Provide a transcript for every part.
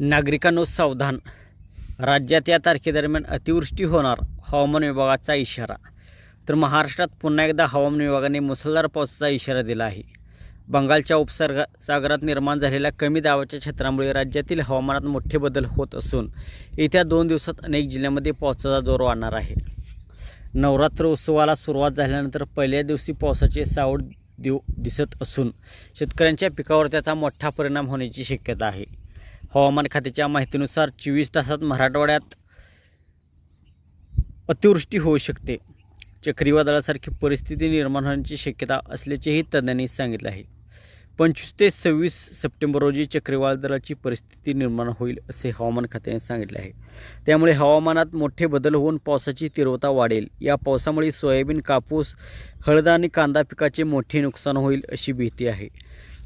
नागरिकांनो सावधान. राज्यात या तारखेदरम्यान अतिवृष्टी होणार हवामान विभागाचा इशारा. तर महाराष्ट्रात पुन्हा एकदा हवामान विभागाने मुसळधार पावसाचा इशारा दिला आहे. बंगालच्या उपसर्ग सागरात निर्माण झालेल्या कमी दाबाच्या क्षेत्रामुळे राज्यातील हवामानात मोठे बदल होत असून येत्या दोन दिवसात अनेक जिल्ह्यांमध्ये पावसाचा जोर वाढणार आहे. नवरात्र उत्सवाला सुरुवात झाल्यानंतर पहिल्या दिवशी पावसाचे सावड दिव दिसत असून शेतकऱ्यांच्या पिकावर त्याचा मोठा परिणाम होण्याची शक्यता आहे. हवामान खात्याच्या माहितीनुसार चोवीस तासात मराठवाड्यात अतिवृष्टी होऊ शकते. चक्रीवादळासारखी परिस्थिती निर्माण होण्याची शक्यता असल्याचेही तज्ज्ञांनी सांगितले आहे. पंचवीस ते सव्वीस सप्टेंबर रोजी चक्रीवादळाची परिस्थिती निर्माण होईल असे हवामान खात्याने सांगितले आहे. त्यामुळे हवामानात मोठे बदल होऊन पावसाची तीव्रता वाढेल. या पावसामुळे सोयाबीन कापूस हळद आणि कांदा पिकाचे मोठे नुकसान होईल अशी भीती आहे.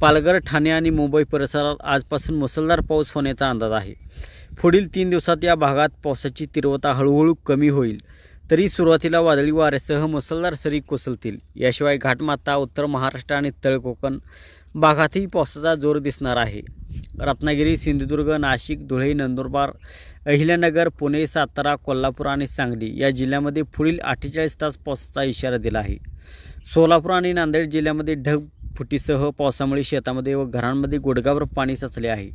पालघर ठाणे आणि मुंबई परिसरात आजपासून मुसळधार पाऊस होण्याचा अंदाज आहे. पुढील तीन दिवसात या भागात पावसाची तीव्रता हळूहळू कमी होईल. तरी सुरुवातीला वादळी वाऱ्यासह मुसळधार सरी कोसळतील. याशिवाय घाटमाता उत्तर महाराष्ट्र आणि तळकोकण भागातही पावसाचा जोर दिसणार आहे. रत्नागिरी सिंधुदुर्ग नाशिक धुळे नंदुरबार अहिल्यानगर पुणे सातारा कोल्हापूर आणि सांगली या जिल्ह्यामध्ये पुढील अठ्ठेचाळीस तास पावसाचा इशारा दिला आहे. सोलापूर आणि नांदेड जिल्ह्यामध्ये ढग फुटीसह पावसामुळे शेतामध्ये व घरांमध्ये गुडगावर पाणी साचले आहे.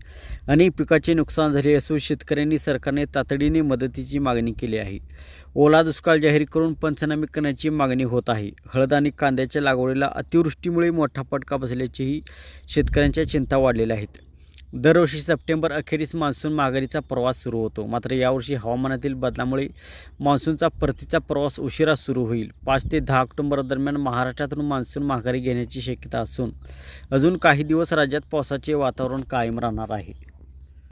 अनेक पिकाचे नुकसान झाले असून शेतकऱ्यांनी सरकारने तातडीने मदतीची मागणी केली आहे. ओला दुष्काळ जाहीर करून पंचनामे करण्याची मागणी होत आहे. हळद आणि कांद्याच्या लागवडीला अतिवृष्टीमुळे मोठा फटका बसल्याचीही शेतकऱ्यांच्या चिंता वाढलेल्या आहेत. दरवर्षी सप्टेंबर अखेरीस मान्सून माघारीचा प्रवास सुरू होतो. मात्र यावर्षी हवामानातील बदलामुळे मान्सूनचा परतीचा प्रवास उशिरा सुरू होईल. पाच ते दहा ऑक्टोबर दरम्यान महाराष्ट्रातून मान्सून माघारी घेण्याची शक्यता असून अजून काही दिवस राज्यात पावसाचे वातावरण कायम राहणार आहे.